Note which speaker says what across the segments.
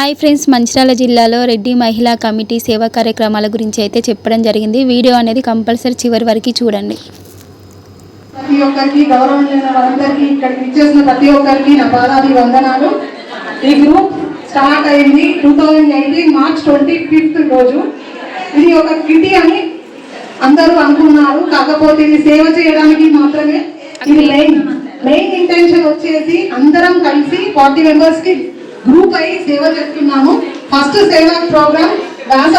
Speaker 1: Hi friends Mancherial జిల్లాలో రెడ్డి మహిళా committee సేవా కార్యక్రమాల గురించి అయితే చెప్పడం జరిగింది. వీడియో అనేది కంపల్సరీ చివరి వరకు చూడండి.
Speaker 2: ప్రతి ఒక్కరికి గౌరవం లేని వారందరికీ ఇక్కడికి ఇచ్చేసిన ప్రతి ఒక్కరికి నా పాదాభి వందనాలు ఈ గ్రూప్ స్టార్ట్ అయింది two thousand eighteen March twenty fifth రోజు. ఇది ఒక కిటీ అని అందరూ అనుకున్నారు. కాకపోతే ఇది సేవ చేయడానికి మాత్రమే ఇది మెయిన్ మెయిన్ ఇంటెన్షన్ వచ్చేసి అందరం కలిసి ఫార్టీ మెంబర్స్కి గ్రూప్ అయి సేవ చేస్తున్నాము. ఫస్ట్ సేవా ప్రోగ్రామ్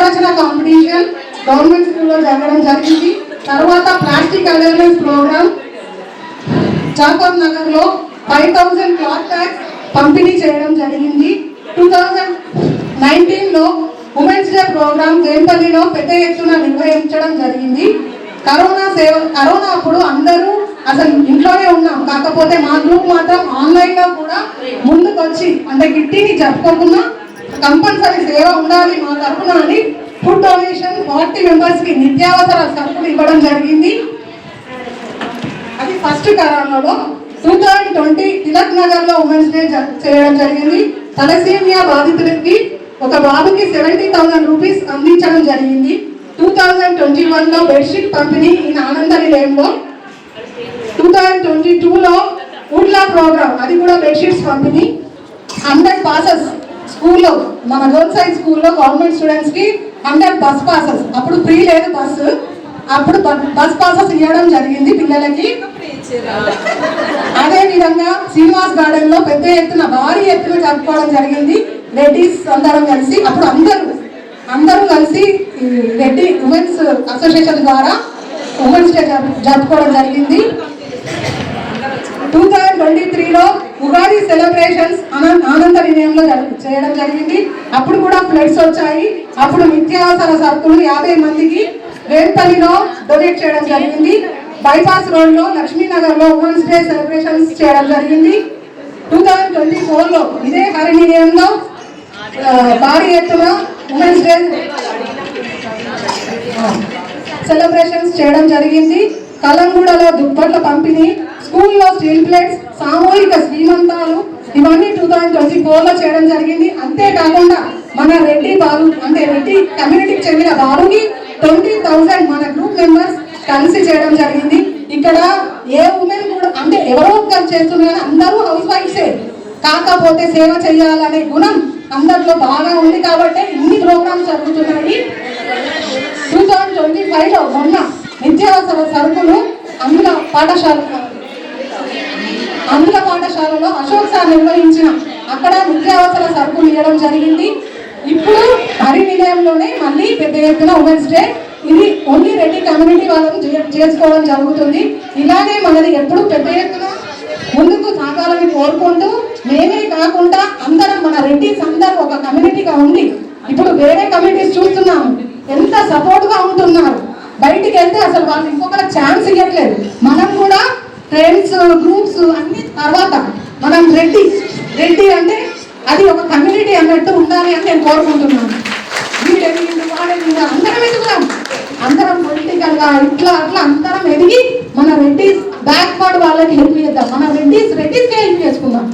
Speaker 2: రచన కాంపిటీషన్ గవర్నమెంట్ స్కూల్లో జరగడం జరిగింది. తర్వాత ప్లాస్టిక్ అవేర్నెస్ ప్రోగ్రామ్ చాకోర్ నగర్లో ఫైవ్ థౌసండ్ క్లాత్ బ్యాగ్స్ పంపిణీ చేయడం జరిగింది. టూ థౌజండ్ నైన్టీన్లో ఉమెన్స్ డే ప్రోగ్రామ్ వేంపల్లిలో పెద్ద ఎత్తున నిర్వహించడం జరిగింది. కరోనా సేవ కరోనా అప్పుడు అందరూ అసలు ఇంట్లోనే ఉన్నాం. కాకపోతే మా గ్రూప్ మాత్రం ఆన్లైన్లో కూడా ముందుకు వచ్చి అంటే గిట్టిని జరుపుకోకుండా కంపల్సరీ సేవ ఉండాలి మా తరఫున అని ఫుడ్ డొనేషన్ ఫార్టీ మెంబర్స్కి నిత్యావసర సరుకులు ఇవ్వడం జరిగింది. అది ఫస్ట్ కరోనాలో టూ థౌజండ్ ట్వంటీ తిలక్ నగర్లో ఉమెన్స్ డే చేయడం జరిగింది. తలసేమియా బాధితులకి ఒక బాబుకి సెవెంటీ థౌసండ్ రూపీస్ అందించడం జరిగింది. టూ థౌజండ్ ట్వంటీ వన్లో బెడ్షీట్ పంపిణీ ఇన్ ఆనంద నిలయంలో టూ థౌజండ్ ట్వంటీ టూలో ఉడ్లా ప్రోగ్రామ్ అది కూడా బెడ్షీట్స్ పంపిణీ. హండ్రెడ్ పాసెస్ స్కూల్లో మన గర్ల్స్ సైడ్ స్కూల్లో గవర్నమెంట్ స్టూడెంట్స్కి హండ్రెడ్ బస్ పాసెస్ అప్పుడు ఫ్రీ లేదు బస్సు అప్పుడు బస్ పాసెస్ ఇవ్వడం జరిగింది పిల్లలకి. అదే విధంగా శ్రీనివాస్ గార్డెన్లో పెద్ద ఎత్తున భారీ ఎత్తున జరుపుకోవడం జరిగింది. రెడ్డిస్ అందరం కలిసి అప్పుడు అందరూ అందరూ కలిసి రెడ్డి ఉమెన్స్ అసోసియేషన్ ద్వారా ఉమెన్స్ డే జరుపుకోవడం జరిగింది. టూ థౌజండ్ ట్వంటీ త్రీలో ఉగాది సెలబ్రేషన్స్ ఆనంద ఆనంద నిలయంలో చేయడం జరిగింది. అప్పుడు కూడా ఫ్లడ్స్ వచ్చాయి. అప్పుడు నిత్యావసర సరుకులు యాభై మందికి వేంపల్లిలో డొనేట్ చేయడం జరిగింది. బైపాస్ రోడ్లో లక్ష్మీనగర్లో ఉమెన్స్ డే సెలబ్రేషన్స్ చేయడం జరిగింది. టూ థౌజండ్ ట్వంటీ ఫోర్లో ఇదే హరినిలయంలో భారీ ఎత్తున ఉమెన్స్ డే సెలబ్రేషన్స్ చేయడం జరిగింది. కలంగూడలో దుప్పట్ల పంపిణీ స్కూల్లో స్టీల్ ప్లేట్స్ సామూహిక శ్రీమంతాలు ఇవన్నీ టూ థౌజండ్ ట్వంటీ ఫోర్లో చేయడం జరిగింది. అంతేకాకుండా మన రెడ్డి బాలు అంటే రెడ్డి కమ్యూనిటీకి చెందిన బాలుకి ట్వంటీ థౌసండ్ మన గ్రూప్ మెంబర్స్ కలిసి చేయడం జరిగింది. ఇక్కడ ఏ ఉమెన్ కూడా అంటే ఎవరో ఒకరు చేస్తున్నారు అందరూ హౌస్ వైఫ్సే కాకపోతే సేవ చేయాలనే గుణం అందరిలో బాగా ఉంది కాబట్టి ఇన్ని ప్రోగ్రామ్స్ జరుగుతున్నాయి. టూ థౌజండ్ ట్వంటీ ఫైవ్లో మొన్న నిత్యావసర సరుకులు అందులో పాఠశాల అనుల పాఠశాలలో అశోక్ సార్ నిర్వహించిన అక్కడ నిత్యావసర సరుకులు ఇవ్వడం జరిగింది. ఇప్పుడు హరి నిలయంలోనే మళ్ళీ పెద్ద ఎత్తున ఉమెన్స్ డే ఇది ఓన్లీ రెడ్డి కమ్యూనిటీ వాళ్ళని చేసుకోవడం జరుగుతుంది. ఇలానే మనది ఎప్పుడు పెద్ద ఎత్తున ముందుకు సాగాలని కోరుకుంటూ మేమే కాకుండా అందరం మన రెడ్డిస్ అందరూ ఒక కమ్యూనిటీగా ఉండి ఇప్పుడు వేరే కమ్యూనిటీస్ చూస్తున్నాము ఎంత సపోర్ట్గా ఉంటున్నారు. బయటికి వెళ్తే అసలు వాళ్ళు ఇంకొకరికి ఛాన్స్ ఇవ్వట్లేదు. మనం కూడా ఫ్రెండ్స్ గ్రూప్స్ అన్ని తర్వాత మనం రెడ్డి రెడ్డి అంటే అది ఒక కమ్యూనిటీ అన్నట్టు ఉండాలి అని నేను కోరుకుంటున్నాను. వీడెదిగిండు వాడెదిగిండు అందరం ఎదుగుదాం. అందరం పొలిటికల్గా ఇట్లా అట్లా అందరం ఎదిగి మన రెడ్డిస్ బ్యాక్వర్డ్ వాళ్ళకి హెల్ప్ చేద్దాం. మన రెడ్డిస్ రెడ్డిస్కే హెల్ప్ చేసుకుందాం.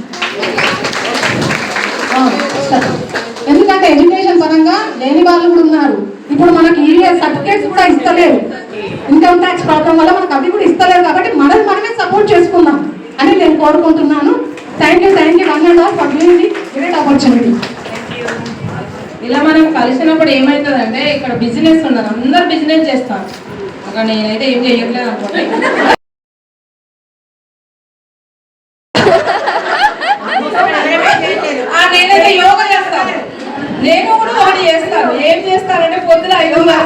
Speaker 2: సరే. ఎందుకంటే ఎడ్యుకేషన్ పరంగా లేని వాళ్ళు కూడా ఉన్నారు. ఇప్పుడు మనకి ఈవీఎస్ సర్టిఫికేట్స్ కూడా ఇస్తలేరు. ఇన్కమ్ ట్యాక్స్ ప్రాబ్లం వల్ల మనకు అవి కూడా ఇస్తలేరు కాబట్టి మనం సపోర్ట్ చేసుకుందాం అని నేను కోరుకుంటున్నాను. Thank you thank you one and of for giving the great opportunity
Speaker 3: ఇలా మనం కలిసినప్పుడు ఏమవుతుందంటే ఇక్కడ బిజినెస్ ఉన్నది. అందరు బిజినెస్ చేస్తారు. ఒక నేనైతే ఏం చేయట్లేదు అనుకోండి నేనైతే యోగా చేస్తాను. నేను కూడా ఒకటి చేస్తాను. ఏం చేస్తానంటే పొద్దున ఐదున్నర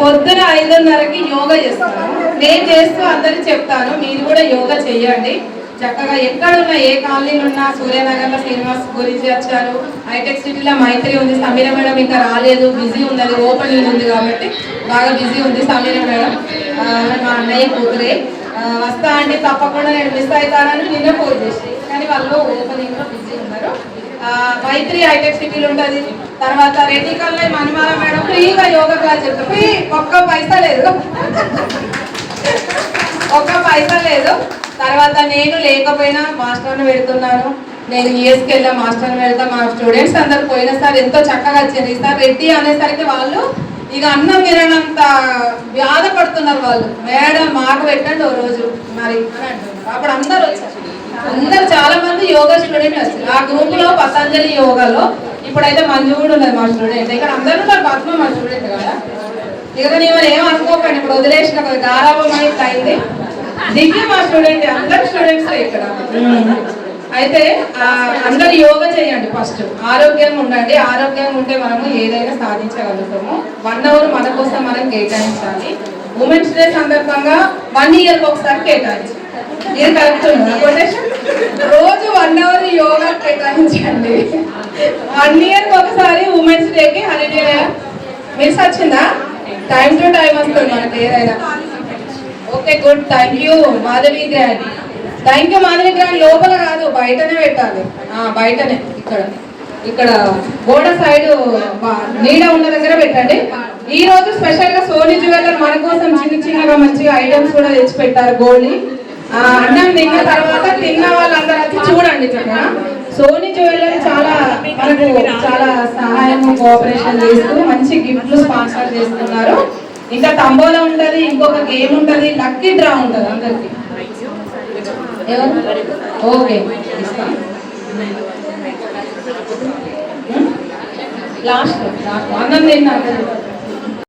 Speaker 3: పొద్దున ఐదున్నరకి యోగా చేస్తాను. నేను చేస్తూ అందరికి చెప్తాను మీరు కూడా యోగా చేయండి. చక్కగా ఎక్కడున్నా ఏ కాలనీలో ఉన్న సూర్యనగర్లో శ్రీనివాస్ గురించి వచ్చారు. హైటెక్ సిటీలో మైత్రి ఉంది సమీర మేడం ఇంకా రాలేదు బిజీ ఉన్నది ఓపెనింగ్ ఉంది కాబట్టి బాగా బిజీ ఉంది సమీర మేడం. మా అన్నయ్య కూతురే. వస్తా అంటే తప్పకుండా నేను మిస్ అవుతానని నిన్న ఫోన్ చేసి కానీ వాళ్ళు ఓపెనింగ్లో బిజీ ఉన్నారు. మైత్రి హైటెక్ సిటీలు ఉంటుంది. తర్వాత రెడ్డి కల్లా మణిమాల మేడం ఫ్రీగా యోగా క్లాస్ చెప్తారు. ఫ్రీ ఒక్క పైసా లేదు. ఒక్క పైసా లేదు. తర్వాత నేను లేకపోయినా మాస్టర్ని పెడుతున్నాను. నేను యూఎస్కి వెళ్ళా మాస్టర్ మా స్టూడెంట్స్ అందరు పోయినసారి ఎంతో చక్కగా వచ్చారు. ఈసారి రెడ్డి అనేసరికి వాళ్ళు ఇక అన్నం తినడంత బాధపడుతున్నారు వాళ్ళు. మేడం మాకు పెట్టండి ఓ రోజు. మరి అని అంటున్నారు. అప్పుడు అందరు వచ్చారు. అందరు చాలా మంది యోగా స్టూడెంట్ వచ్చారు. ఆ గ్రూప్లో పతంజలి యోగాలో ఇప్పుడైతే మంజు కూడా ఉన్నది మా స్టూడెంట్. ఇక్కడ అందరూ ఉన్నారు. పద్మ మా స్టూడెంట్ కదా. ఇక నేను ఏం అనుకోకండి ఇప్పుడు వదిలేసిన ఒక అయితే అయింది. దివ్య మా స్టూడెంట్ అందరు స్టూడెంట్స్ ఇక్కడ. అయితే అందరు యోగా చేయండి ఫస్ట్ ఆరోగ్యంగా ఉండండి. ఆరోగ్యంగా ఉంటే మనము ఏదైనా సాధించగలుగుతాము. వన్ అవర్ మన కోసం మనం కేటాయించాలి. ఉమెన్స్ డే సందర్భంగా వన్ ఇయర్ ఒకసారి కేటాయించాలి ఇది కరెక్ట్ కొటేషన్ రోజు వన్ అవర్ యోగా కేటాయించండి. వన్ ఇయర్ ఒకసారి ఉమెన్స్ డేకి హాలిడే మిస్ వచ్చిందా? టైం టు టైం వస్తుంది మనకి ఏదైనా okay good thank you Madhavi grand. Thank you Madhavi grand. లోపల కాదు బయటనే పెట్టాలి. బయటనే ఇక్కడ. ఇక్కడ గోడ సైడ్ నీడ ఉన్న దగ్గర పెట్టండి. ఈ రోజు స్పెషల్గా సోనీ జ్యువెలర్ మన కోసం చిన్న చిన్నగా మంచిగా ఐటమ్స్ కూడా తెచ్చి పెట్టారు గోల్డ్ అన్నం తిన్న తర్వాత తిన్న వాళ్ళందరూ వచ్చి చూడండి చక్కగా సోనీ జ్యువెలర్ చాలా మనకు చాలా సహాయం కోఆపరేషన్ చేస్తూ మంచి గిఫ్ట్లు స్పాన్సర్ చేస్తున్నారు. ఇంకా తంబోలా ఉంటది ఇంకొక గేమ్ ఉంటది లక్కీ డ్రా ఉంటది అందరికి. ఎవరు? ఓకే ఇస్తాం. లాస్ట్ లాస్ట్ అందరం తిన్నారు